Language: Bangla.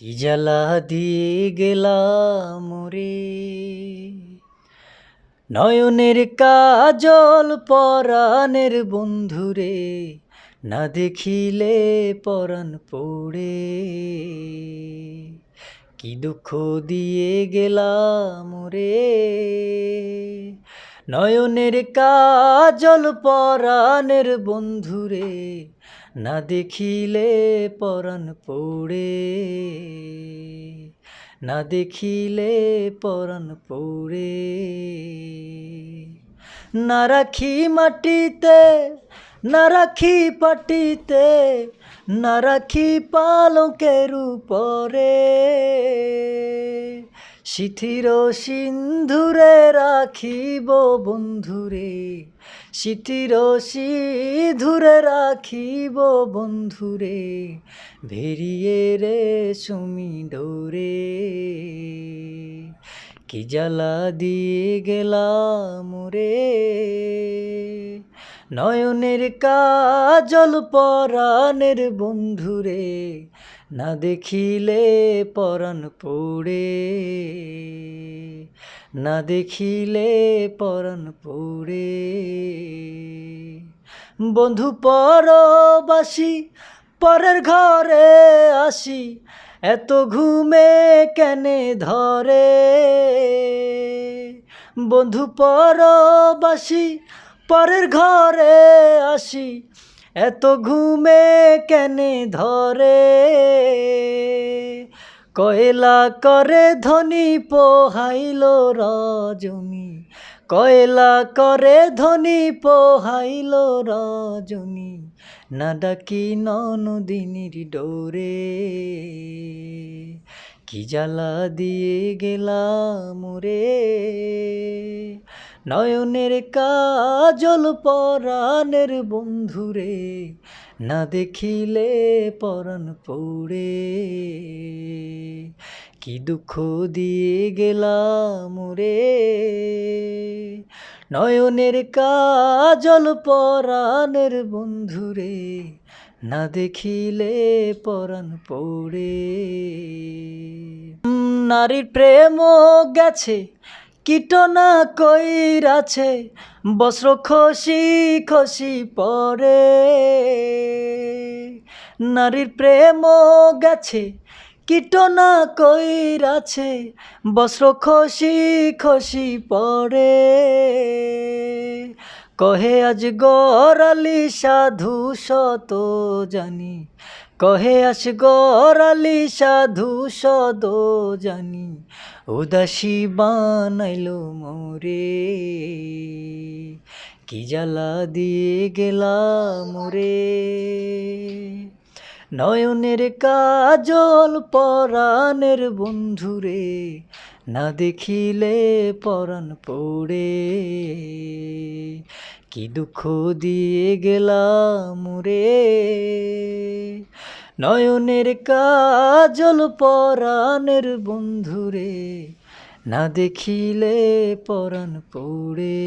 কি জ্বালা দিয়ে গেলাম রে? নয়নের কাজল পরাণের বন্ধুরে না দেখিলে পরাণ পড়ে। কি দুঃখ দিয়ে গেলাম রে? নয়নের কাজল পরাণের বন্ধুরে না দেখিলে পরাণ পড়ে। না দেখিলে পরাণ পড়ে। না রাখি মাটিতে, না রাখি পাটিতে, না রাখি পালকের উপরে। শিথির সিন্ধুরে রাখিব বন্ধুরে, শিথির সিধুরে রাখিব বন্ধুরে, ভেরিয়ে রে সুমি ডোরে। কি জ্বালা দিয়ে গেলাম রে? নয়নের কাজল পরাণের বন্ধুরে, না দেখিলে পরাণ পড়ে। না দেখিলে পরাণ পড়ে। বন্ধু পরবাসী, পরের ঘরে আসি, এত ঘুমে কেনে ধরে? বন্ধু পরবাসী পরের ঘরে আসি, এত ঘুমে কেনে ধরে? কয়লা করে ধনী পোহাইল রজনী, কয়লা করে ধনী পোহাইল রজনী, না ডাকি ননদিনীর ডোরে। কি জ্বালা দিয়ে গেলাম রে? নয়নের কাজল পরাণের বন্ধুরে, না দেখিলে পরাণ পড়ে। কি দুঃখ দিয়ে গেলাম রে? নয়নের কাজল পরাণের বন্ধুরে, না দেখিলে পরাণ পড়ে। নারীর প্রেম গেছে কীটনা কইরাছে, বস্ত্র খসি খসি পরে। নারীর প্রেম গেছে, কীটনা কইরাছে, বস্ত্র খসি খসি পরে। কহে আজ গরালি সাধু শত জানি কহে আস গরালি সাধু সদ জানি, উদাসী বানাইল মোরে। কি জ্বালা দিয়ে গেলাম রে নয়নের কাজল পরাণের বন্ধুরে, না দেখিলে পরাণ পড়ে। কি দুঃখ দিয়ে গেলাম রে নয়নের কাজল পরাণের বন্ধুরে না দেখিলে পরাণ পড়ে।